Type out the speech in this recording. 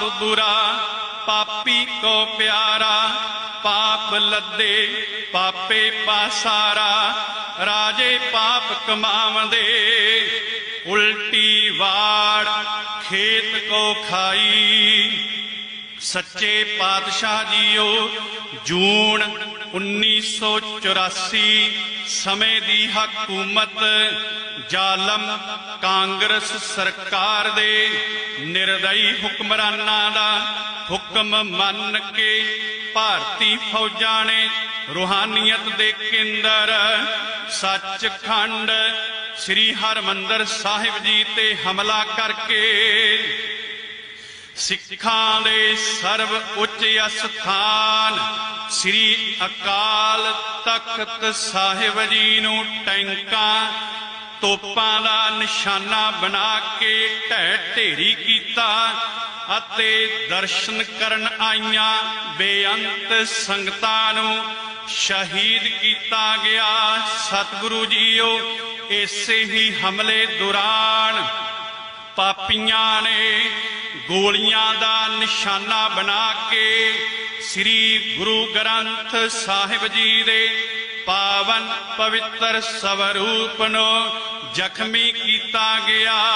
ਪਾਪ ਬੁਰਾ, ਪਾਪੀ ਕੋ ਪਿਆਰਾ, ਪਾਪ ਲੱਦੇ, ਪਾਪੇ ਪਾਸਾਰਾ, ਰਾਜੇ ਪਾਪ ਕਮਾਵੰਦੇ। ਉਲਟੀ ਵਾੜ ਖੇਤ ਕੋ ਖਾਈ। ਸੱਚੇ ਪਾਤਸ਼ਾਹ ਜੀਓ, ਜੂਨ 1984 ਸਮੇਂ ਦੀ ਹਕੂਮਤ ਜ਼ਾਲਮ ਕਾਂਗਰਸ ਸਰਕਾਰ ਦੇ ਨਿਰਦਈ ਹੁਕਮਰਾਨਾਂ ਦਾ ਹੁਕਮ ਮੰਨ ਕੇ ਭਾਰਤੀ ਫੌਜਾਂ ਨੇ ਰੂਹਾਨੀਅਤ ਦੇ ਕੇਂਦਰ ਸੱਚਖੰਡ ਸ੍ਰੀ ਹਰਮੰਦਰ ਸਾਹਿਬ ਜੀ ਤੇ ਹਮਲਾ ਕਰਕੇ ਸਿੱਖਾਂ ਦੇ ਸਰਵ ਉੱਚ ਅਸਥਾਨ ਸ੍ਰੀ ਅਕਾਲ ਤਖਤ ਸਾਹਿਬ ਜੀ ਨੂੰ ਟੈਂਕਾਂ ਤੋਪਾਂ ਦਾ ਨਿਸ਼ਾਨਾ ਬਣਾ ਕੇ ਢਹਿ ਢੇਰੀ ਕੀਤਾ ਅਤੇ ਦਰਸ਼ਨ ਕਰਨ ਆਈਆਂ ਬੇਅੰਤ ਸੰਗਤਾਂ ਨੂੰ ਸ਼ਹੀਦ ਕੀਤਾ ਗਿਆ। ਸਤਿਗੁਰੂ ਜੀਓ, ਇਸੇ ਹੀ ਹਮਲੇ ਦੌਰਾਨ ਪਾਪੀਆਂ ਨੇ ਗੋਲੀਆਂ ਦਾ ਨਿਸ਼ਾਨਾ ਬਣਾ ਕੇ ਸ੍ਰੀ ਗੁਰੂ ਗ੍ਰੰਥ ਸਾਹਿਬ ਜੀ ਦੇ ਪਾਵਨ ਪਵਿੱਤਰ ਸਵਰੂਪ ਨੂੰ ਜ਼ਖਮੀ ਕੀਤਾ ਗਿਆ।